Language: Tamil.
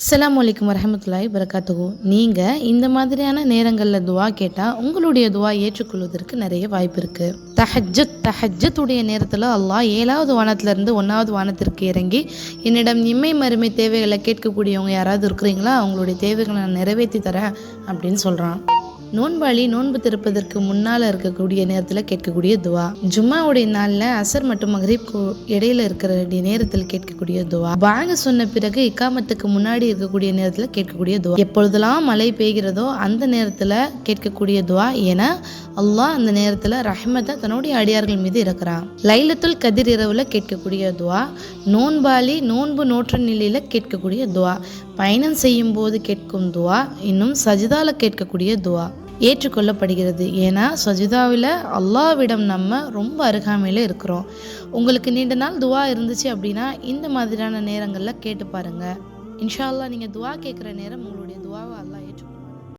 அஸ்லாம் வலைக்கம் வரமத்துல்லாய் வரகாத்துகு நீங்கள் இந்த மாதிரியான நேரங்களில் துவா கேட்டால் உங்களுடைய துவா ஏற்றுக்கொள்வதற்கு நிறைய வாய்ப்பு இருக்குது தஹஜத் தஹஜத்துடைய நேரத்தில் அல்லாஹ் ஏழாவது வானத்திலிருந்து ஒன்றாவது வானத்திற்கு இறங்கி என்னிடம் இம்மை மறுமை தேவைகளை கேட்கக்கூடியவங்க யாராவது இருக்கிறீங்களா? அவங்களுடைய தேவைகளை நான் நிறைவேற்றி தரேன் அப்படின்னு சொல்கிறான் நோன்பாளி நோன்பு திறப்பதற்கு முன்னால் இருக்கக்கூடிய நேரத்தில் கேட்கக்கூடிய துவா. ஜும்மாவுடைய நாளில் அசர் மற்றும் மஹரீப் கு- இடையில இருக்கிற வேண்டிய நேரத்தில் கேட்கக்கூடிய துவா. பாங்க சொன்ன பிறகு இக்காமத்துக்கு முன்னாடி இருக்கக்கூடிய நேரத்தில் கேட்கக்கூடிய துவா. எப்பொழுதெல்லாம் மழை பெய்கிறதோ அந்த நேரத்தில் கேட்கக்கூடிய துவா என அல்லாஹ் அந்த நேரத்தில் ரஹ்மத்தை தன்னுடைய அடியார்கள் மீது இருக்கிறான் லைலத்துல் கதிர் இரவில் கேட்கக்கூடிய துவா நோன்பாளி நோன்பு நோற்ற நிலையில் கேட்கக்கூடிய துவா. பயணம் செய்யும் போது கேட்கும் துவா இன்னும் சஜிதாவில் கேட்கக்கூடிய துவா. ஏற்றுக்கொள்ளப்படுகிறது. ஏன்னா சஜிதாவில் அல்லாவிடம் நம்ம ரொம்ப அருகாமையில் இருக்கிறோம். உங்களுக்கு நீண்ட நாள் துவா இருந்துச்சு அப்படின்னா இந்த மாதிரியான நேரங்களில் கேட்டு பாருங்கள் இன்ஷா அல்லாஹ் நீங்கள் துவா கேட்குற நேரம் உங்களுடைய துவாவை அல்லாஹ் ஏற்றுக்கொள்ள